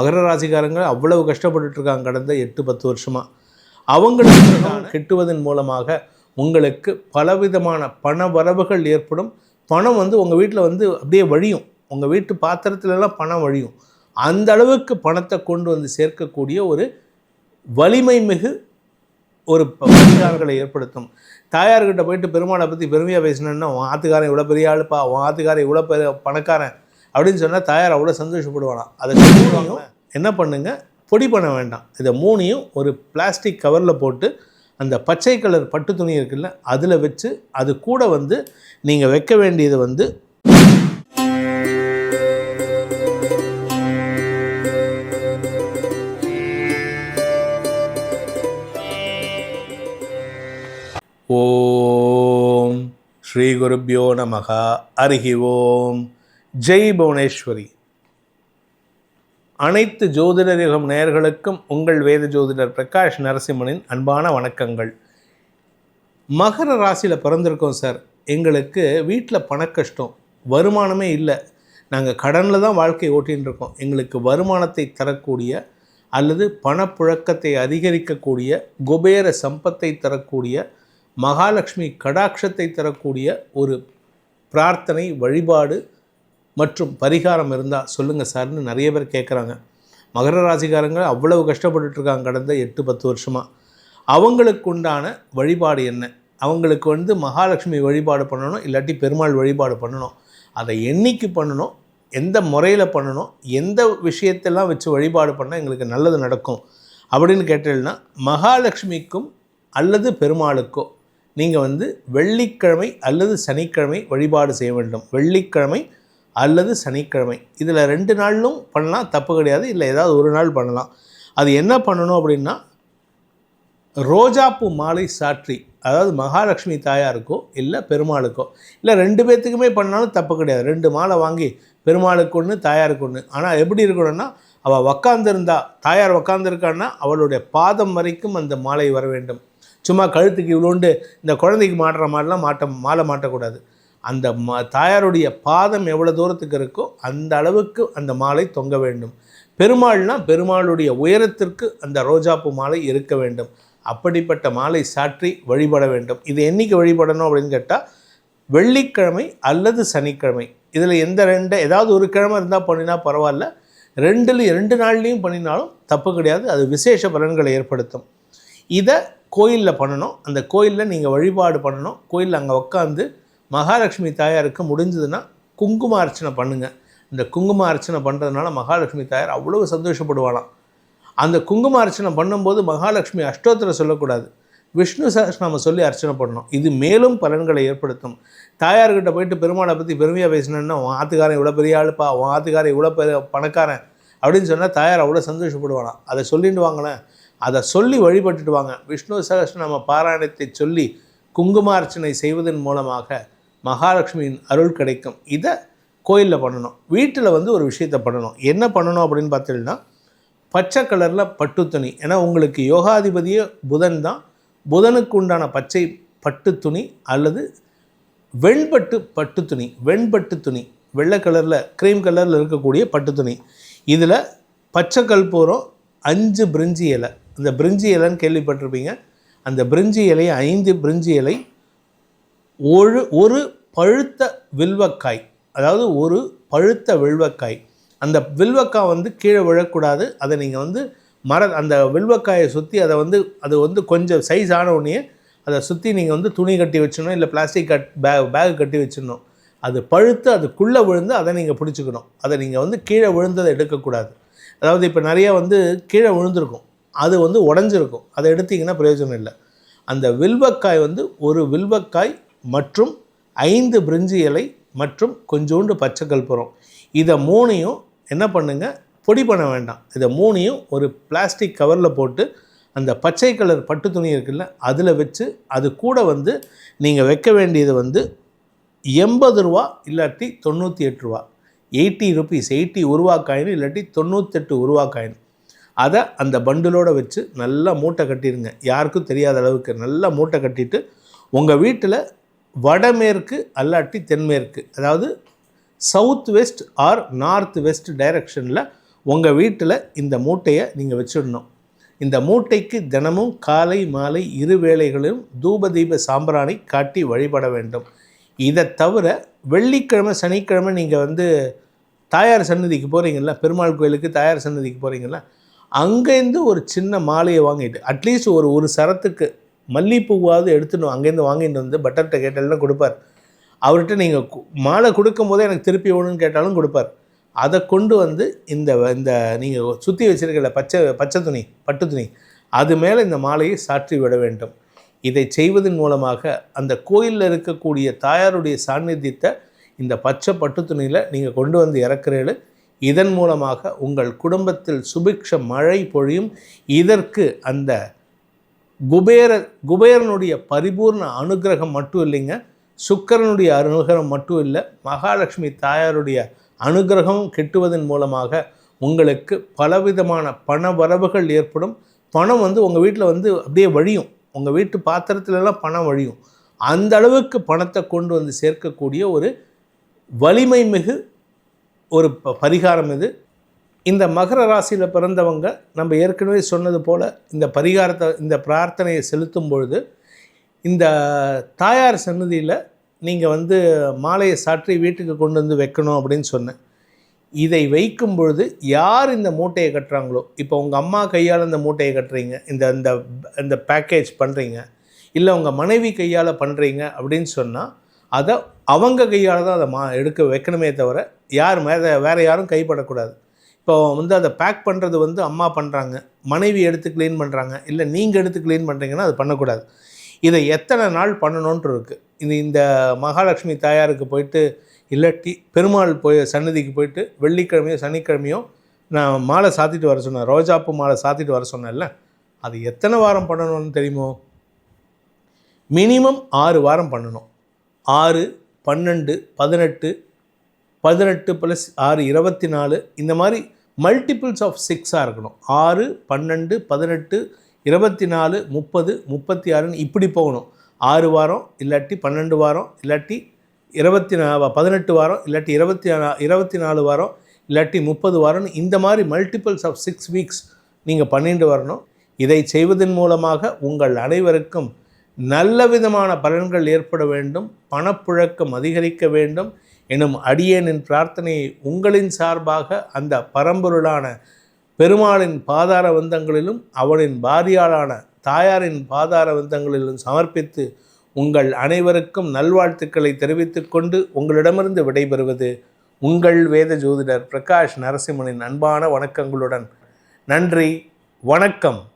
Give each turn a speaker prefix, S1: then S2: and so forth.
S1: மகர ராசிக்காரங்க அவ்வளவு கஷ்டப்பட்டுட்டு இருக்காங்க கடந்த எட்டு பத்து வருஷமாக அவங்களுக்கு கெட்டுவதன் மூலமாக உங்களுக்கு பலவிதமான பண வரவுகள் ஏற்படும். பணம் வந்து உங்கள் வீட்டில் வந்து அப்படியே வழியும். உங்கள் வீட்டு பாத்திரத்துலலாம் பணம் வழியும். அந்த அளவுக்கு பணத்தை கொண்டு வந்து சேர்க்கக்கூடிய ஒரு வலிமை மிகு ஒரு ப- பரிகாரங்களை ஏற்படுத்தும். தாயார்கிட்ட போயிட்டு பெருமாளை பற்றி பெருமையாக பேசினேன்னா உன் ஆத்துக்காரன் இவ்வளோ பெரிய ஆளுப்பா உன் ஆத்துக்காரன் இவ்வளோ பெரிய பணக்காரன். அப்படின்னு சொன்னால் தாயார் அவ்வளோ சந்தோஷப்படுவானா அதை மூணையும் என்ன பண்ணுங்க? பொடி பண்ண வேண்டாம். இதை மூணையும் ஒரு பிளாஸ்டிக் கவரில் போட்டு அந்த பச்சை கலர் பட்டு துணி இருக்குல்ல அதில் வச்சு அது கூட வந்து நீங்கள் வைக்க வேண்டியது வந்து ஓம் ஸ்ரீ குருப்பியோ நமகா அருகி ஓம். ஜெய் புவனேஸ்வரி. அனைத்து ஜோதிடரிகம் நேயர்களுக்கும் உங்கள் வேத ஜோதிடர் பிரகாஷ் நரசிம்மனின் அன்பான வணக்கங்கள். மகர ராசியில் பிறந்திருக்கோம் சார். எங்களுக்கு வீட்டில் பணக்கஷ்டம் வருமானமே இல்லை. நாங்கள் கடனில் தான் வாழ்க்கை ஓட்டின்னு இருக்கோம். எங்களுக்கு வருமானத்தை தரக்கூடிய அல்லது பணப்புழக்கத்தை அதிகரிக்கக்கூடிய குபேர சம்பத்தை தரக்கூடிய மகாலட்சுமி கடாட்சத்தை தரக்கூடிய ஒரு பிரார்த்தனை வழிபாடு மற்றும் பரிகாரம் இருந்தால் சொல்லுங்கள் சார்னு நிறைய பேர் கேட்குறாங்க மகர ராசிக்காரங்க அவ்வளவு கஷ்டப்பட்டுட்டு இருக்காங்க கடந்த எட்டு பத்து வருஷமாக அவங்களுக்கு உண்டான வழிபாடு என்ன? அவங்களுக்கு வந்து மகாலட்சுமி வழிபாடு பண்ணணும் இல்லாட்டி பெருமாள் வழிபாடு பண்ணணும். அதை என்றைக்கு பண்ணணும் எந்த முறையில் பண்ணணும் எந்த விஷயத்தெல்லாம் வச்சு வழிபாடு பண்ணால் எங்களுக்கு நல்லது நடக்கும்? அப்படின்னு கேட்டீங்கன்னா மகாலட்சுமிக்கும் அல்லது பெருமாளுக்கோ நீங்கள் வந்து வெள்ளிக்கிழமை அல்லது சனிக்கிழமை வழிபாடு செய்ய வேண்டும். வெள்ளிக்கிழமை அல்லது சனிக்கிழமை. இதில் ரெண்டு நாளிலும் பண்ணலாம் தப்பு கிடையாது. இல்லை ஏதாவது ஒரு நாள் பண்ணலாம். அது என்ன பண்ணணும் அப்படின்னா ரோஜாப்பூ மாலை சாற்றி அதாவது மகாலட்சுமி தாயாருக்கோ இல்லை பெருமாளுக்கோ இல்லை ரெண்டு பேர்த்துக்குமே பண்ணாலும் தப்பு கிடையாது. ரெண்டு மாலை வாங்கி பெருமாளுக்கு ஒன்று தாயாருக்கு ஒன்று ஆனால் எப்படி இருக்கணும்னா அவள் உக்காந்துருந்தா தாயார் உக்காந்துருக்கான்னா அவளுடைய பாதம் வரைக்கும் அந்த மாலை வர வேண்டும். சும்மா கழுத்துக்கு இவ்வளோண்டு இந்த குழந்தைக்கு மாட்டுற மாதிரிலாம் மாட்ட மாலை மாட்டக்கூடாது. அந்த ம தாயாருடைய பாதம் எவ்வளோ தூரத்துக்கு இருக்கோ அந்த அளவுக்கு அந்த மாலை தொங்க வேண்டும். பெருமாள்னா பெருமாளுடைய உயரத்திற்கு அந்த ரோஜாப்பூ மாலை இருக்க வேண்டும். அப்படிப்பட்ட மாலை சாற்றி வழிபட வேண்டும். இது என்றைக்கு வழிபடணும் அப்படின்னு கேட்டால் வெள்ளிக்கிழமை அல்லது சனிக்கிழமை. இதில் எந்த ரெண்டு ஏதாவது ஒரு கிழமை இருந்தால் பண்ணினா பரவாயில்ல. ரெண்டில் ரெண்டு நாள்லேயும் பண்ணினாலும் தப்பு கிடையாது. அது விசேஷ பலன்களை ஏற்படுத்தும். இதை கோயிலில் பண்ணணும். அந்த கோயிலில் நீங்கள் வழிபாடு பண்ணணும். கோயிலில் அங்கே உட்காந்து மகாலட்சுமி தாயாருக்கு முடிஞ்சதுன்னா குங்கும அர்ச்சனை பண்ணுங்கள் இந்த குங்கும அர்ச்சனை பண்ணுறதுனால மகாலட்சுமி தாயார் அவ்வளவு சந்தோஷப்படுவாளாம். அந்த குங்கும அர்ச்சனை பண்ணும்போது மகாலட்சுமி அஷ்டோத்திரம் சொல்லக்கூடாது. விஷ்ணு சஹஸ்ரநாம சொல்லி அர்ச்சனை பண்ணணும். இது மேலும் பலன்களை ஏற்படுத்தும். தாயார்கிட்ட போயிட்டு பெருமாளை பற்றி பெருமையாக பேசினேன்னா உன் ஆத்துக்காரன் இவ்வளோ பெரிய ஆளுப்பா உன் ஆத்துக்காரன் இவ்வளோ பெரிய பணக்காரன் அப்படின்னு சொன்னால் தாயார் அவ்வளோ சந்தோஷப்படுவானாம் அதை சொல்லிட்டு வாங்கினேன் அதை சொல்லி வழிபட்டுட்டு வாங்க. விஷ்ணு சகஸ்ரநாம பாராயணத்தை சொல்லி குங்குமார்ச்சனை செய்வதன் மூலமாக மகாலட்சுமியின் அருள் கிடைக்கும். இதை கோயிலில் பண்ணணும். வீட்டில் வந்து ஒரு விஷயத்தை பண்ணணும். என்ன பண்ணணும் அப்படின்னு பார்த்தீங்கன்னா பச்சை கலரில் பட்டு துணி ஏன்னா உங்களுக்கு யோகாதிபதியே புதன் தான். புதனுக்கு உண்டான பச்சை பட்டு துணி அல்லது வெண்பட்டு பட்டு துணி வெண்பட்டு துணி. வெள்ளை கலரில் க்ரீம் கலரில் இருக்கக்கூடிய பட்டு துணி இதில் பச்சை கல்பூரம் அஞ்சு பிரிஞ்சி இலை. இந்த பிரிஞ்சி இலைன்னு கேள்விப்பட்டிருப்பீங்க. அந்த பிரிஞ்சி இலை ஐந்து பிரிஞ்சி இலை ஒரு ஒரு பழுத்த வில்வக்காய் அதாவது ஒரு பழுத்த வில்வக்காய் அந்த வில்வக்காய் வந்து கீழே விழக்கூடாது. அதை நீங்கள் வந்து மர அந்த வில்வக்காயை சுற்றி அதை வந்து அது வந்து கொஞ்சம் சைஸ் ஆனவுடனே அதை சுற்றி நீங்கள் வந்து துணி கட்டி வச்சிடணும் இல்லை பிளாஸ்டிக் கட் பேக் பேக் கட்டி வச்சிடணும். அது பழுத்து அதுக்குள்ளே விழுந்து அதை நீங்கள் பிடிச்சிக்கணும். அதை நீங்கள் வந்து கீழே விழுந்ததை எடுக்கக்கூடாது. அதாவது இப்போ நிறைய வந்து கீழே விழுந்திருக்கும். அது வந்து உடஞ்சிருக்கும். அதை எடுத்திங்கன்னா பிரயோஜனம் இல்லை. அந்த வில்வக்காய் வந்து ஒரு வில்வக்காய் மற்றும் ஐந்து பிரிஞ்சி இலை மற்றும் கொஞ்சோண்டு பச்சை கற்பூரம் இதை மூணையும் என்ன பண்ணுங்கள் பொடி பண்ண வேண்டாம். இதை மூணையும் ஒரு பிளாஸ்டிக் கவரில் போட்டு அந்த பச்சை கலர் பட்டு துணி இருக்குல்ல அதில் வச்சு அது கூட வந்து நீங்கள் வைக்க வேண்டியது வந்து எண்பது ரூபா இல்லாட்டி தொண்ணூற்றி எட்டு ரூபா. எயிட்டி ருபீஸ் எயிட்டி உருவா காயின் இல்லாட்டி தொண்ணூத்தெட்டு உருவா காயின் அதை அந்த பண்டிலோடு வச்சு நல்லா மூட்டை கட்டிடுங்க யாருக்கும் தெரியாத அளவுக்கு நல்லா மூட்டை கட்டிட்டு உங்கள் வீட்டில் வடமேற்கு அல்லாட்டி தென்மேற்கு. அதாவது south west or north west டைரக்ஷனில் உங்கள் வீட்டில் இந்த மூட்டையை நீங்கள் வச்சிடணும். இந்த மூட்டைக்கு தினமும் காலை மாலை இரு வேளைகளிலும் தூபதீப சாம்பிராணி காட்டி வழிபட வேண்டும். இதை தவிர வெள்ளிக்கிழமை சனிக்கிழமை நீங்கள் வந்து தாயார் சன்னதிக்கு போகிறீங்களா பெருமாள் கோயிலுக்கு தாயார் சன்னதிக்கு போகிறீங்களா அங்கேருந்து ஒரு சின்ன மாலையை வாங்கிட்டு அட்லீஸ்ட் ஒரு ஒரு சரத்துக்கு மல்லிப்பூவாவது எடுத்துன்னு அங்கேருந்து வாங்கிட்டு வந்து பட்டர்கிட்ட கேட்டாலும் கொடுப்பார். அவர்கிட்ட நீங்கள் மாலை கொடுக்கும் போதே எனக்கு திருப்பி வேணும்னு கேட்டாலும் கொடுப்பார். அதை கொண்டு வந்து இந்த இந்த நீங்கள் சுற்றி வச்சிருக்கிற பச்சை பச்சை துணி பட்டு துணி அது மேலே இந்த மாலையை சாற்றி விட வேண்டும். இதை செய்வதன் மூலமாக அந்த கோயிலில் இருக்கக்கூடிய தாயாருடைய சாநித்தியத்தை இந்த பச்சை பட்டு துணியில் நீங்கள் கொண்டு வந்து இறக்குறீர்கள். இதன் மூலமாக உங்கள் குடும்பத்தில் சுபிக்ஷ மழை பொழியும். இதற்கு அந்த குபேர குபேரனுடைய பரிபூர்ண அனுகிரகம் மட்டும் இல்லைங்க. சுக்கரனுடைய அனுகிரகம் மட்டும் இல்லை மகாலட்சுமி தாயாருடைய அனுகிரகம் கிட்டுவதன் மூலமாக உங்களுக்கு பலவிதமான பண வரவுகள் ஏற்படும். பணம் வந்து உங்கள் வீட்டில் வந்து அப்படியே வழியும். உங்கள் வீட்டு பாத்திரத்துலலாம் பணம் வழியும். அந்த அளவுக்கு பணத்தை கொண்டு வந்து சேர்க்கக்கூடிய ஒரு வலிமை மிகு ஒரு ப- பரிகாரம் இது. இந்த மகர ராசியில் பிறந்தவங்க நம்ம ஏற்கனவே சொன்னது போல் இந்த பரிகாரத்தை இந்த பிரார்த்தனையை செலுத்தும் பொழுது இந்த தாயார் சன்னதியில் நீங்கள் வந்து மாலையை சாற்றி வீட்டுக்கு கொண்டு வந்து வைக்கணும் அப்படின்னு சொன்னேன். இதை வைக்கும் பொழுது யார் இந்த மூட்டையை கட்டுறாங்களோ இப்போ உங்கள் அம்மா கையால் இந்த மூட்டையை கட்டுறீங்க இந்த இந்த இந்த பேக்கேஜ் பண்ணுறீங்க இல்லை உங்கள் மனைவி கையால் பண்ணுறீங்க அப்படின்னு சொன்னால் அதை அவங்க கையால் தான் அதை மா எடுக்க வைக்கணுமே தவிர யார் மேலே வேறு யாரும் கைப்படக்கூடாது. இப்போ வந்து அதை பேக் பண்ணுறது வந்து அம்மா பண்ணுறாங்க மனைவி எடுத்து க்ளீன் பண்ணுறாங்க இல்லை நீங்கள் எடுத்து க்ளீன் பண்ணுறீங்கன்னா அது பண்ணக்கூடாது. இதை எத்தனை நாள் பண்ணணுன்ட்டு இருக்குது இது இந்த மகாலட்சுமி தாயாருக்கு போயிட்டு இல்லாட்டி பெருமாள் போய் சன்னதிக்கு போயிட்டு வெள்ளிக்கிழமையோ சனிக்கிழமையோ நான் மாலை சாத்திட்டு வர சொன்னேன். ரோஜாப்பூ மாலை சாத்திட்டு வர சொன்னேன்ல. அது எத்தனை வாரம் பண்ணணும்னு தெரியுமோ? மினிமம் ஆறு வாரம் பண்ணணும். ஆறு பன்னெண்டு பதினெட்டு பதினெட்டு ப்ளஸ் ஆறு இருபத்தி நாலு இந்த மாதிரி மல்டிபிள்ஸ் ஆஃப் சிக்ஸாக இருக்கணும். ஆறு பன்னெண்டு பதினெட்டு இருபத்தி நாலு முப்பது முப்பத்தி ஆறுன்னு இப்படி போகணும். ஆறு வாரம் இல்லாட்டி பன்னெண்டு வாரம் இல்லாட்டி இருபத்தி நா பதினெட்டு வாரம் இல்லாட்டி இருபத்தி நா- இருபத்தி நாலு வாரம் இல்லாட்டி முப்பது வாரம்னு இந்த மாதிரி மல்டிபிள்ஸ் ஆஃப் சிக்ஸ் வீக்ஸ் நீங்கள் பண்ணிட்டு வரணும். இதை செய்வதன் மூலமாக உங்கள் அனைவருக்கும் நல்ல விதமான பலன்கள் ஏற்பட வேண்டும். பணப்புழக்கம் அதிகரிக்க வேண்டும். எனும் அடியேனின் பிரார்த்தனையை உங்களின் சார்பாக அந்த பரம்பொருளான பெருமாளின் பாதார வந்தங்களிலும் அவனின் பாரியாளான தாயாரின் பாதார வந்தங்களிலும் சமர்ப்பித்து உங்கள் அனைவருக்கும் நல்வாழ்த்துக்களை தெரிவித்துக் கொண்டு உங்களிடமிருந்து விடைபெறுவது உங்கள் வேத ஜோதிடர் பிரகாஷ் நரசிம்மனின் அன்பான வணக்கங்களுடன். நன்றி வணக்கம்.